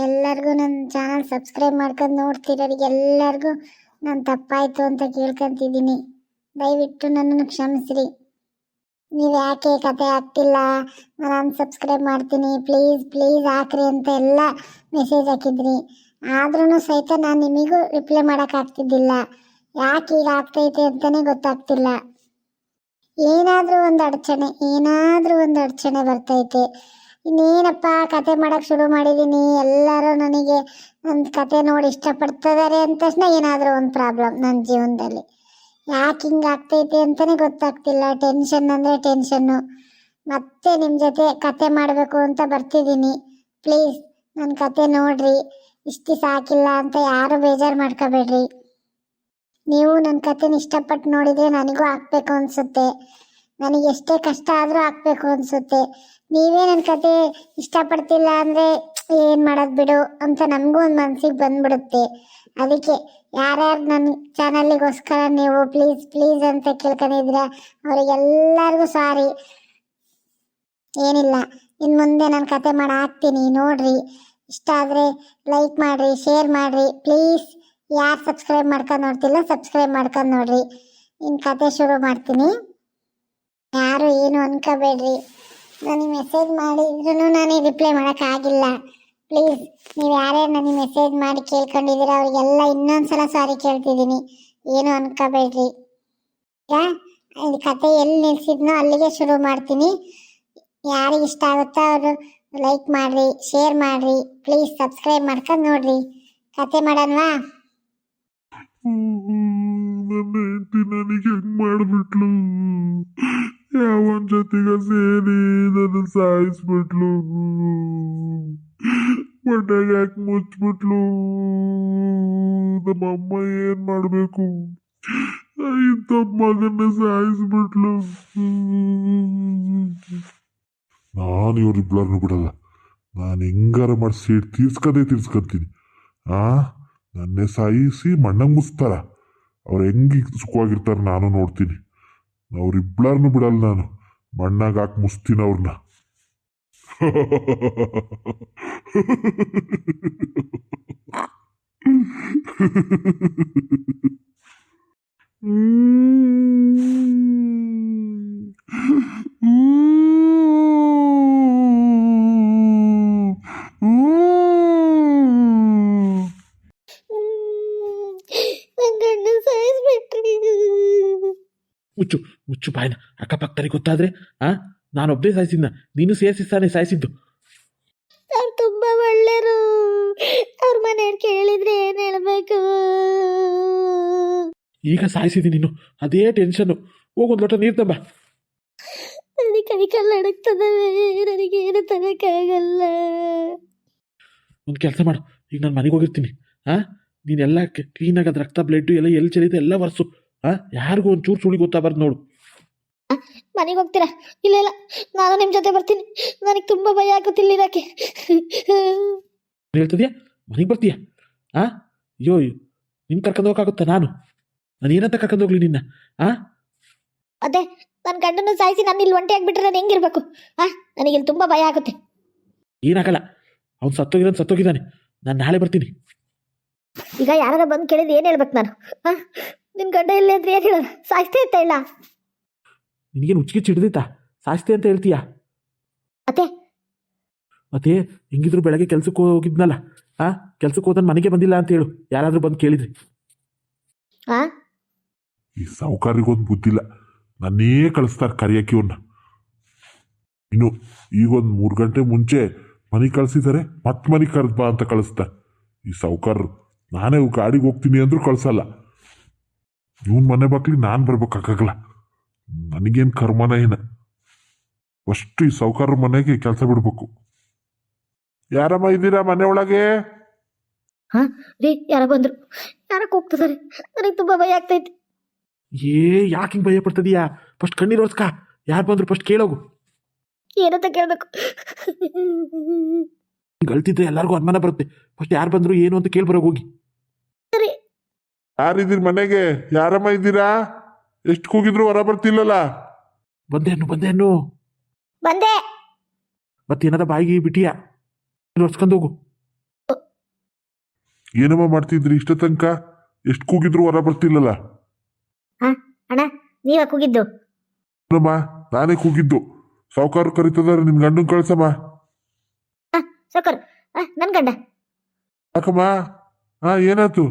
ಎಲ್ಲರಿಗೂ ನನ್ನ channel subscribe ಮಾಡ್ಕೊಂಡು ನೋಡ್ತಿರೋರಿಗೆ ಎಲ್ಲರಿಗೂ ನಾನು ತಪ್ಪಾಯಿತು ಅಂತ ಕೇಳ್ಕೊಂತಿದ್ದೀನಿ. ದಯವಿಟ್ಟು ನನ್ನನ್ನು ಕ್ಷಮಿಸ್ರಿ. ನೀವು ಯಾಕೆ ಕತೆ ಆಗ್ತಿಲ್ಲ? ನಾನು ಅನ್ಸಬ್ಸ್ಕ್ರೈಬ್ ಮಾಡ್ತೀನಿ. ಪ್ಲೀಸ್ ಪ್ಲೀಸ್ ಹಾಕ್ರಿ ಅಂತ ಎಲ್ಲ ಮೆಸೇಜ್ ಹಾಕಿದ್ರಿ. ಆದ್ರೂ ಸಹಿತ ನಾನು ನಿಮಗೂ ರಿಪ್ಲೈ ಮಾಡೋಕ್ಕಾಗ್ತಿದ್ದಿಲ್ಲ ಯಾಕೆ ಈಗ ಆಗ್ತೈತೆ ಅಂತಲೇ ಗೊತ್ತಾಗ್ತಿಲ್ಲ. ಏನಾದರೂ ಒಂದು ಅಡಚಣೆ, ಏನಾದರೂ ಒಂದು ಅಡಚಣೆ ಬರ್ತೈತೆ. ಇನ್ನೇನಪ್ಪ ಕತೆ ಮಾಡೋಕ್ಕೆ ಶುರು ಮಾಡಿದ್ದೀನಿ ಎಲ್ಲರೂ ನನಗೆ ನನ್ನ ಕತೆ ನೋಡಿ ಇಷ್ಟಪಡ್ತಿದ್ದಾರೆ ಅಂದ ತಕ್ಷಣ ಏನಾದರೂ ಒಂದು ಪ್ರಾಬ್ಲಮ್ ನನ್ನ ಜೀವನದಲ್ಲಿ. ಯಾಕೆ ಹಿಂಗೆ ಆಗ್ತೈತಿ ಅಂತಲೇ ಗೊತ್ತಾಗ್ತಿಲ್ಲ. ಟೆನ್ಷನ್ ಅಂದರೆ ಟೆನ್ಷನ್ನು ಮತ್ತೆ ನಿಮ್ಮ ಜೊತೆ ಕತೆ ಮಾಡಬೇಕು ಅಂತ ಬರ್ತಿದ್ದೀನಿ ಪ್ಲೀಸ್ ನನ್ನ ಕತೆ ನೋಡ್ರಿ. ಇಷ್ಟು ಸಾಕಿಲ್ಲ ಅಂತ ಯಾರು ಬೇಜಾರು ಮಾಡ್ಕೋಬೇಡ್ರಿ. ನೀವು ನನ್ನ ಕತೆನ ಇಷ್ಟಪಟ್ಟು ನೋಡಿದರೆ ನನಗೂ ಹಾಕ್ಬೇಕು ಅನಿಸುತ್ತೆ. ನನಗೆ ಎಷ್ಟೇ ಕಷ್ಟ ಆದರೂ ಹಾಕ್ಬೇಕು ಅನಿಸುತ್ತೆ. ನೀವೇ ನನ್ನ ಕತೆ ಇಷ್ಟಪಡ್ತಿಲ್ಲ ಅಂದರೆ ಏನು ಮಾಡೋದು ಬಿಡು ಅಂತ ನಮಗೂ ಒಂದು ಮನಸ್ಸಿಗೆ ಬಂದ್ಬಿಡುತ್ತೆ. ಅದಕ್ಕೆ ಯಾರ್ಯಾರು ನನ್ನ ಚಾನಲ್ಲಿಗೋಸ್ಕರ ನೀವು ಪ್ಲೀಸ್ ಪ್ಲೀಸ್ ಅಂತ ಕೇಳ್ಕೊಂಡಿದ್ರ ಅವರಿಗೆಲ್ಲರಿಗೂ ಸಾರಿ. ಏನಿಲ್ಲ ಇನ್ನು ಮುಂದೆ ನಾನು ಕತೆ ಮಾಡಿ ಹಾಕ್ತೀನಿ ನೋಡ್ರಿ. ಇಷ್ಟ ಆದರೆ ಲೈಕ್ ಮಾಡಿರಿ, ಶೇರ್ ಮಾಡಿರಿ. ಪ್ಲೀಸ್, ಯಾರು ಸಬ್ಸ್ಕ್ರೈಬ್ ಮಾಡ್ಕೊಂಡು ನೋಡ್ತಿಲ್ಲ ಸಬ್ಸ್ಕ್ರೈಬ್ ಮಾಡ್ಕೊಂಡು ನೋಡ್ರಿ. ಇನ್ನು ಕತೆ ಶುರು ಮಾಡ್ತೀನಿ. ಯಾರು ಏನು ಅನ್ಕೋಬೇಡ್ರಿ. ನನಗೆ ಮೆಸೇಜ್ ಮಾಡಿದ್ರು ನಾನು ರಿಪ್ಲೈ ಮಾಡೋಕ್ಕಾಗಿಲ್ಲ. ಪ್ಲೀಸ್ ನೀವು ಯಾರ್ಯಾರು ನನಗೆ ಮೆಸೇಜ್ ಮಾಡಿ ಕೇಳ್ಕೊಂಡಿದ್ದೀರ, ಅವರಿಗೆಲ್ಲ ಇನ್ನೊಂದ್ಸಲ ಸಾರಿ ಕೇಳ್ತಿದ್ದೀನಿ. ಏನು ಅನ್ಕೋಬೇಡ್ರಿ. ಈಗ ಇದು ಕತೆ ಎಲ್ಲಿ ನಿಲ್ಸಿದ್ನೋ ಅಲ್ಲಿಗೆ ಶುರು ಮಾಡ್ತೀನಿ. ಯಾರಿಗೆ ಇಷ್ಟ ಆಗುತ್ತೋ ಅವರು ಲೈಕ್ ಮಾಡಿರಿ ಶೇರ್ ಮಾಡಿರಿ ಪ್ಲೀಸ್ ಸಬ್ಸ್ಕ್ರೈಬ್ ಮಾಡ್ಕೊಂಡು ನೋಡ್ರಿ. ಕತೆ ಮಾಡೋಣವಾ? ನನ್ನ ಹೆಂಡತಿ ನನಗೆ ಹೆಂಗ್ ಮಾಡ್ಬಿಟ್ಲು? ಯಾವನ್ ಜೊತೆಗ ಸೇರಿ ನನ್ನ ಸಾಯಿಸ್ಬಿಟ್ಲು. ಮನೆಗೆ ಯಾಕೆ ಮುಚ್ಬಿಟ್ಲು? ನಮ್ಮ ಅಮ್ಮ ಏನ್ ಮಾಡ್ಬೇಕು? ಇಂಥ ಮಗನ್ನ ಸಾಯಿಸ್ಬಿಟ್ಲು. ನಾನು ಇವ್ರಿಬ್ಳರ್ನು ಬಿಡಲ್ಲ. ನಾನು ಹೆಂಗಾರ ಮಾಡಿ ಸೀಟ್ ತೀರ್ಸ್ಕದೇ ತೀರ್ಸ್ಕೊಂತೀನಿ. ಆ? ನನ್ನೇ ಸಾಯಿಸಿ ಮಣ್ಣಂಗೆ ಮುಸ್ತಾರ ಅವ್ರು ಹೆಂಗೆ ಸುಖವಾಗಿರ್ತಾರೆ ನಾನು ನೋಡ್ತೀನಿ. ಅವ್ರಿಬ್ಳರ್ನು ಬಿಡಲ್ಲ ನಾನು. ಮಣ್ಣಾಗ ಹಾಕಿ ಮುಸ್ತೀನಿ ಅವ್ರನ್ನ ಅಕ್ಕಪಕ್ಕದರಿಗೆ ಗೊತ್ತಾದ್ರೆ ಆ? ನಾನೊಬ್ಬನೇ ಸಾಯಿಸಿದ್ನ. ನೀನು ಸೇರಿಸಿ ತಾನೇ ಸಾಯಿಸಿದ್ದು. ಅವ್ರು ತುಂಬಾ ಒಳ್ಳೆಯರು ಅವ್ರ ಮನೆಯವ್ರು ಕೇಳಿದ್ರೆ ಏನ್ ಹೇಳ್ಬೇಕು? ಈಗ ಸಾಯಿಸಿದಿ ನೀನು. ಅದೇ ಟೆನ್ಷನ್ನು. ಹೋಗೊಂದು ಲೋಟ ನೀರು ತಂಬ. ನನಗೆ ಕೈ ಕಾಲು ನಡಕ್ತದವೆ ನನಗೆ ಏನು ತರಕ್ಕಾಗಲ್ಲ ಒಂದು ಕೆಲಸ ಮಾಡು. ಈಗ ನಾನು ಮನೆಗೆ ಹೋಗಿರ್ತೀನಿ. ಆ? ನೀನೆಲ್ಲ ಕ್ಲೀನಾಗಿ ಅದು ರಕ್ತ ಬ್ಲಡ್ಡು ಎಲ್ಲ ಎಲ್ಲಿ ಚೆಲ್ಲಿದೆ ಎಲ್ಲ ವರ್ಸು ಆ? ಯಾರಿಗೂ ಒಂಚೂರು ಚೂರು ಸುಳಿ ಗೊತ್ತಾಗಬಾರ್ದು ನೋಡು. ಮನೆಗೆ ಹೋಗ್ತೀರಾ? ಇಲ್ಲ ಇಲ್ಲ ನಾನು ನಿಮ್ಮ ಜೊತೆ ಬರ್ತೀನಿ. ನನಗೆ ತುಂಬಾ ಭಯ ಆಗುತ್ತಿಲ್ಲ ಇರಕ್ಕೆ ಏನ್ ಹೇಳ್ತಿದ್ಯಾ? ಮನೆಗೆ ಬರ್ತೀಯಾ? ಆ? ಅಯ್ಯೋ ನಿಮ್ ಕರ್ಕೊಂಡು ಹೋಗಕ್ಕಾಗುತ್ತಾ ನಾನು? ನಾನು ಏನಂತ ಕರ್ಕೊಂಡು ಹೋಗ್ಲಿ ನಿನ್ನ ಆ? ಅದೇ ನನ್ನ ಗಂಡನ ಸಾಯಿಸಿ ನಾನು ಇಲ್ಲಿ ಒಂಟಿ ಆಗ್ಬಿಟ್ರೆ ನಾನು ಹೆಂಗಿರ್ಬೇಕು? ಆ ನನಗೆ ಇಲ್ಲಿ ತುಂಬಾ ಭಯ ಆಗುತ್ತೆ. ಏನಾಗಲ್ಲ ಅವ್ನು ಸತ್ತೋಗಿದ್ದಾನೆ ಸತ್ತೋಗಿದ್ದಾನೆ. ನಾನು ನಾಳೆ ಬರ್ತೀನಿ. ಈಗ ಯಾರಾದ್ರೂ ಬಂದು ಕೇಳಿದ್ರೆ ಏನು ಹೇಳ್ಬೇಕು ನಾನು? ಹಾ ನಿನ್ನ ಗಂಡ ಇಲ್ಲೇ ಅಂದ್ರೆ ಏನು ಹೇಳೋದು? ಸಾಯಿಸ್ತೇ ಇತ್ತ ಇಲ್ಲ? ನಿನಗೇನು ಉಚ್ಚಿಗೆ ಚಿಡ್ದೈತಾ ಸಾಸ್ತಿ ಅಂತ ಹೇಳ್ತೀಯಾ? ಅತ್ತೆ. ಮತ್ತೆ ಹೆಂಗಿದ್ರು ಬೆಳಗ್ಗೆ ಕೆಲ್ಸಕ್ಕೆ ಹೋಗಿದ್ನಲ್ಲ ಆ? ಕೆಲ್ಸಕ್ಕೆ ಹೋದನ್ ಮನೆಗೆ ಬಂದಿಲ್ಲ ಅಂತ ಹೇಳು ಯಾರಾದ್ರೂ ಬಂದು ಕೇಳಿದ್ರಿ. ಆ? ಈ ಸಾವುಕಾರಿಗೊಂದು ಬುದ್ಧಿಲ್ಲ ನನ್ನೇ ಕಳಿಸ್ತಾರೆ ಕರಿಯಕ್ಕೆ ಇವನ್ನ ಇನ್ನು ಈಗೊಂದು ಮೂರು ಗಂಟೆ ಮುಂಚೆ ಮನೆ ಕಳಿಸಿದ್ದಾರೆ ಮತ್ತೆ ಮನೆಗೆ ಕರೆದ್ ಬಾ ಅಂತ ಕಳಿಸ್ತಾರೆ ಈ ಸಾವುಕಾರರು ನಾನೇ ಗಾಡಿಗೆ ಹೋಗ್ತೀನಿ ಅಂದ್ರೂ ಕಳ್ಸಲ್ಲ. ಇವನ್ ಮನೆ ಬಾಕ್ಲಿ ನಾನು ಬರ್ಬೇಕಾಗಲ್ಲ. ನನಗೇನು ಕರ್ಮನ ಏನ ಫಸ್ಟ್ ಈ ಸೌಕರ್ ಮನೆಗೆ ಕೆಲಸ ಬಿಡ್ಬೇಕು. ಯಾರಮ್ಮ ಇದ್ದೀರಾ ಮನೆ ಒಳಗೆ? ಹಾಂ ರೀ ಯಾರ ಬಂದ್ರು. ಯಾರಕ್ಕೆ ಹೋಗ್ತಿದ್ದಾರೆ ನನಗೆ ತುಂಬಾ ಭಯ ಆಗ್ತೈತಿ. ಏ ಯಾಕೆ ಹಿಂಗೆ ಭಯ ಪಡ್ತದೀಯಾ? ಫಸ್ಟ್ ಕಣ್ಣೀರು ಒರ್ಸ್ಕ. ಯಾರು ಬಂದ್ರು ಫಸ್ಟ್ ಕೇಳೋಗು. ಏನಂತ ಕೇಳಬೇಕು? ಗಳ್ತಿದ್ರೆ ಎಲ್ಲಾರ್ಗು ಎಲ್ಲರಿಗೂ ಅನುಮಾನ ಬರುತ್ತೆ. ಫಸ್ಟ್ ಯಾರು ಬಂದ್ರು ಏನು ಅಂತ ಕೇಳ್ಬರೋಗಿ ಹೋಗಿ. ಸರಿ. ಯಾರಿದ್ದೀರಿ ಮನೆಗೆ? ಯಾರಮ್ಮ ಇದ್ದೀರಾ? ಎಷ್ಟು ಕೂಗಿದ್ರು ಹೊರ ಬರ್ತಿಲ್ಲಲ್ಲ? ಬಂದೇನು ಬಂದೇನು ಬಂದೆ ಮತ್ತೇನದ ಮತ್ತೇನಾರ ಬಾಯಿಗೆ ಬಿಟ್ಟಿಯಾ? ಒರ್ಸ್ಕೊಂಡು ಹೋಗು. ಏನಮ್ಮ ಮಾಡ್ತಿದ್ರಿ ಇಷ್ಟ ತನಕ? ಎಷ್ಟು ಕೂಗಿದ್ರು ಹೊರ ಬರ್ತಿಲ್ಲಲ್ಲ? ಅಣ್ಣ ನೀವ ಕೂಗಿದ್ದು. ಏನಮ್ಮ ನಾನೇ ಕೂಗಿದ್ದು. ಸಾವುಕಾರ ಕರಿತದಾರೆ ನಿನ್ ಗಂಡನ್ ಕಳ್ಸಮ್ಮ. ಸೌಕರ್ ನನ್ ಗಂಡ. ಯಾಕಮ್ಮ? ಹಾ ಏನಾಯ್ತು?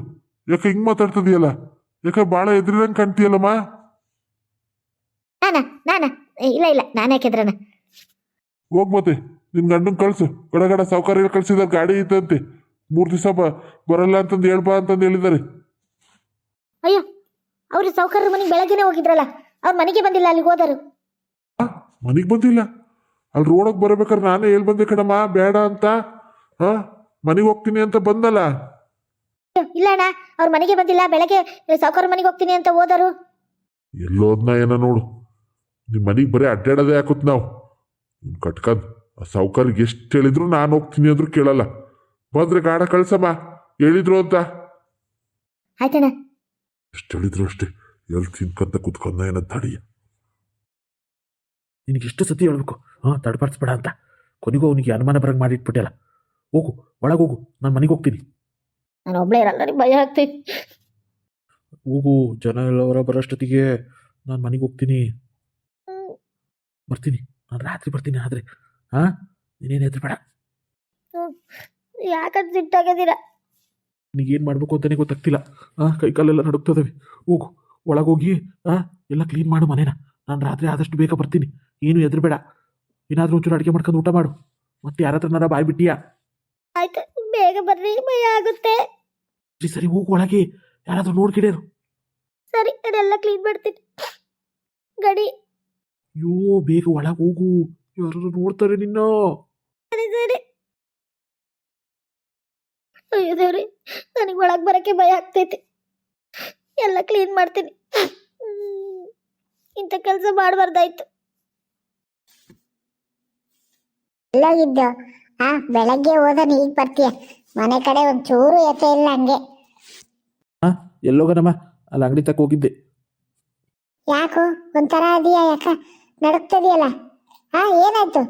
ಯಾಕೆ ಹಿಂಗ್ ಮಾತಾಡ್ತದಿಯಲ್ಲ? ಯಾಕೆ ಬಾಳ ಎದ್ರಿದಂಗೆ ಕಾಣ್ತೀಯಲ್ಲಮ್ಮ? ನಾನ ನಾನ. ಇಲ್ಲ ಇಲ್ಲ. ನಾನೇ ಕೆದ್ರನ ಹೋಗ್ ಮತ್ತೆ. ನಿನ್ ಗಂಡನ್ ಕಳ್ಸು. ಗಡ ಗಡ ಸಾವುಕಾರ ಕಳ್ಸಿದಾರೆ ಗಾಡಿ ಐತಂತೆ ಮೂರ್ ದಿವಸ ಬ ಬರಲ್ಲ ಅಂತಂದು ಹೇಳ್ಬಾ ಅಂತಂದು ಹೇಳಿದ್ದಾರೆ. ಅಯ್ಯೋ ಅವ್ರು ಸೌಕರ್ಯ ಮನೆಗೆ ಬೆಳಗ್ಗೆನೆ ಹೋಗಿದ್ರಲ್ಲ. ಅವ್ರ ಮನೆಗೆ ಬಂದಿಲ್ಲ ಅಲ್ಲಿಗೆ ಹೋದರು ಮನೆಗೆ ಬಂದಿಲ್ಲ. ಅಲ್ಲಿ ರೋಡಕ್ಕೆ ಬರಬೇಕಾದ್ರೆ ನಾನೇ ಹೇಳ್ ಬಂದೆ ಕಣಮ್ಮ ಬೇಡ ಅಂತ. ಹಾ ಮನೆಗೆ ಹೋಗ್ತೀನಿ ಅಂತ ಬಂದಲ್ಲ. ಅಯ್ಯೋ, ಇಲ್ಲ ಅಣ್ಣ. ಅವ್ರ ಮನೆಗೆ ಬಂದಿಲ್ಲ ಬೆಳಗ್ಗೆ ಸೌಕರ್ಯ ಮನೆಗೆ ಹೋಗ್ತೀನಿ ಅಂತ ಹೋದರು ಎಲ್ಲೋದ್ನ ಏನೋ ನೋಡು. ನಿಮ್ಮ ಮನೆಗೆ ಬರೀ ಅಡ್ಡಾಡೋದೇ ಹಾಕುತ್ತೆ ನಾವು. ಕಟ್ಕದ್ ಆ ಸಾವುಕಾರಿಗೆ ಎಷ್ಟು ಹೇಳಿದ್ರು ನಾನು ಹೋಗ್ತೀನಿ ಅಂದ್ರು ಕೇಳಲ್ಲ. ಬಂದ್ರೆ ಗಾಡ ಕಳ್ಸಮ್ಮ ಹೇಳಿದ್ರು ಅಂತ. ಆಯ್ತಣ್ಣ. ಎಷ್ಟು ಹೇಳಿದ್ರು ಅಷ್ಟೇ ಎಲ್ಲಿ ತಿನ್ಕಂತ ಕುತ್ಕೊಂಡ ಏನೋ ತಡಿಯ ನಿನಗೆ ಎಷ್ಟು ಸತಿ ಹೇಳ್ಬೇಕು ಹಾಂ ತಡ್ಪಡಿಸ್ಬೇಡ ಅಂತ. ಕೊನೆಗೂ ಅವನಿಗೆ ಅನುಮಾನ ಬರಂಗೆ ಮಾಡಿಟ್ಬಿಟ್ಟಲ್ಲ ಹೋಗು ಒಳಗೆ ಹೋಗು ನಾನು ಮನೆಗೆ ಹೋಗ್ತೀನಿ. ನಾನು ಒಬ್ಳೇ ಇರಲ್ಲ ನನಗೆ ಭಯ ಆಗ್ತೈತಿ. ಹೋಗು ಜನ ಎಲ್ಲ ಹೊರ ಬರೋಷ್ಟೊತ್ತಿಗೆ ನಾನು ಮನೆಗೆ ಹೋಗ್ತೀನಿ. ಬರ್ತೀನಿ. ನಾನು ರಾತ್ರಿ ಬರ್ತೀನಿ ಆದರೆ. ಹಾಂ ನೀನೇನು ಹೆದ್ರಬೇಡ. ಯಾಕಂತ ಸಿಟ್ಟಾಗದಿರ ಏನು ಮಾಡಬೇಕು ಅಂತಲೇ ಗೊತ್ತಾಗ್ತಿಲ್ಲ. ಹಾಂ ಕೈ ಕಾಲೆಲ್ಲ ನಡುಕ್ತದವೆ ಹೋಗು. ಒಳಗೋಗಿ ಹಾಂ ಎಲ್ಲ ಕ್ಲೀನ್ ಮಾಡು ಮನೇನ. ನಾನು ರಾತ್ರಿ ಆದಷ್ಟು ಬೇಗ ಬರ್ತೀನಿ. ಏನು ಹೆದ್ರಬೇಡ. ಏನಾದರೂ ಒಂಚೂರು ಅಡುಗೆ ಮಾಡ್ಕೊಂಡು ಊಟ ಮಾಡು. ಮತ್ತೆ ಯಾರ ಹತ್ರನಾರ ಬಾಯ್ ಬಿಟ್ಟಿಯಾ? ಆಯ್ತು. ಬೇಗ ಬರ್ರಿ. ಭಯ ಆಗುತ್ತೆ. ಸರಿ ಸರಿ ಹೋಗು ಒಳಗೆ. ಯಾರಾದರೂ ನೋಡ್ಕಿಡ್ಯಾರು ಸರಿ ಅದೆಲ್ಲ ಕ್ಲೀನ್ ಮಾಡ್ತೀನಿ. ಗಡಿ. ಅಯ್ಯೋ ಬೇಗ ಒಳಗೆ ಹೋಗು. ಯಾರು ನೋಡ್ತಾರೆ ನಿನ್ನ. ಅಯ್ಯೋ ದೇವ್ರಿ ನನಗೆ ಒಳಗೆ ಬರೋಕ್ಕೆ ಭಯ ಆಗ್ತೈತಿ. ಎಲ್ಲ ಕ್ಲೀನ್ ಮಾಡ್ತೀನಿ. ಇಂಥ ಕೆಲಸ ಮಾಡಬಾರ್ದಾಯ್ತು. ಎಲ್ಲೋಗಿದ್ದು ಆ ಬೆಳಗ್ಗೆ ಹೋದನು ಈಗ ಬರ್ತೀಯ? ಮನೆ ಕಡೆ ಒಂದು ಚೂರು ಎತ್ತ ಇಲ್ಲ ಹಂಗೆ. ಹಾ ಎಲ್ಲೋಗನಮ್ಮ. ಅಲ್ಲಿ ಅಂಗಡಿ ತಕ್ಕ ಹೋಗಿದ್ದೆ. ಯಾಕೋ? ಒಂಥರ ಅದೀಯ ಯಾಕ? ನಡುಕ್ತದಿಯಲ್ಲ? ಆ ಏನಾಯ್ತು?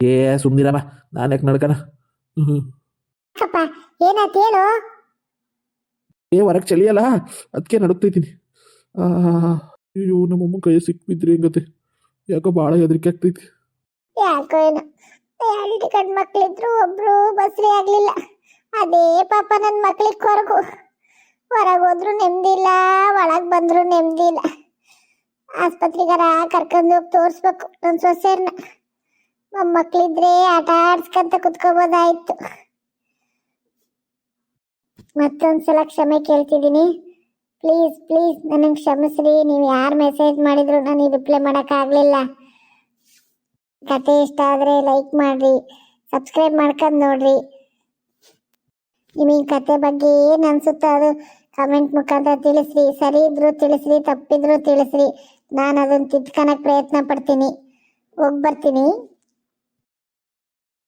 ಏ ಸುಮ್ಮನಿರಮ್ಮ ನಾನು ಯಾಕೆ ನಡ್ಕನ? ಹ್ಞೂ ಯಾಕಪ್ಪ? ಏನಾಯ್ತು? ಹೇಳು. ಏ ಹೊರಗೆ ಚಳಿಯಲ್ಲ? ಅದಕ್ಕೆ ನಡುಕ್ತೈತೀನಿ ಅಯ್ಯೋ ನಮ್ಮಮ್ಮ ಕೈ ಸಿಕ್ಬಿದ್ರಿ ಹೆಂಗತೆ? ಯಾಕೋ ಭಾಳ ಹೆದರಿಕೆ ಆಗ್ತೈತಿ. ಯಾಕೋ ಏನು. ಎರಡು ಗಂಡು ಮಕ್ಳಿದ್ರು ಒಬ್ರು ಬಸ್ರಿ ಆಗ್ಲಿಲ್ಲ. ಅದೇ ಪಾಪ ನನ್ನ ಮಕ್ಳಿಗೆ ಕೊರಗು. ಹೊರಗೆ ಹೋದ್ರು ನೆಮ್ಮದಿ ಇಲ್ಲ ಒಳಗೆ ಬಂದ್ರು ನೆಮ್ಮದಿ ಇಲ್ಲ. ಆಸ್ಪತ್ರೆಗಾರ ಕರ್ಕೊಂಡು ಹೋಗಿ ತೋರಿಸ್ಬೇಕು ನನ್ನ ಸೊಸೆಯನ್ನ ಮೊಮ್ಮಕ್ಳಿದ್ರೆ ಆಟ ಆಡ್ಸ್ಕಂತ ಕುತ್ಕೋಬೋದಾಯ್ತು. ಮತ್ತೊಂದ್ಸಲ ಕ್ಷಮೆ ಕೇಳ್ತಿದ್ದೀನಿ. ಪ್ಲೀಸ್ ಪ್ಲೀಸ್ ನನಗೆ ಕ್ಷಮಿಸ್ರಿ. ನೀವು ಯಾರು ಮೆಸೇಜ್ ಮಾಡಿದ್ರು ನಾನು ರಿಪ್ಲೈ ಮಾಡೋಕ್ಕಾಗಲಿಲ್ಲ. ಕತೆ ಇಷ್ಟ ಆದರೆ ಲೈಕ್ ಮಾಡಿರಿ, ಸಬ್ಸ್ಕ್ರೈಬ್ ಮಾಡ್ಕೊಂಡು ನೋಡ್ರಿ. ನಿಮಗೆ ಕತೆ ಬಗ್ಗೆ ಏನು ಅನಿಸುತ್ತೋ ಅದು ಕಮೆಂಟ್ ಮುಖಾಂತರ ತಿಳಿಸ್ರಿ. ಸರಿ ಇದ್ರೂ ತಿಳಿಸ್ರಿ, ತಪ್ಪಿದ್ರು ತಿಳಿಸ್ರಿ. ನಾನು ಅದನ್ನು ತಿದ್ಕೊಳಕ್ಕೆ ಪ್ರಯತ್ನ ಪಡ್ತೀನಿ. ಹೋಗಿ ಬರ್ತೀನಿ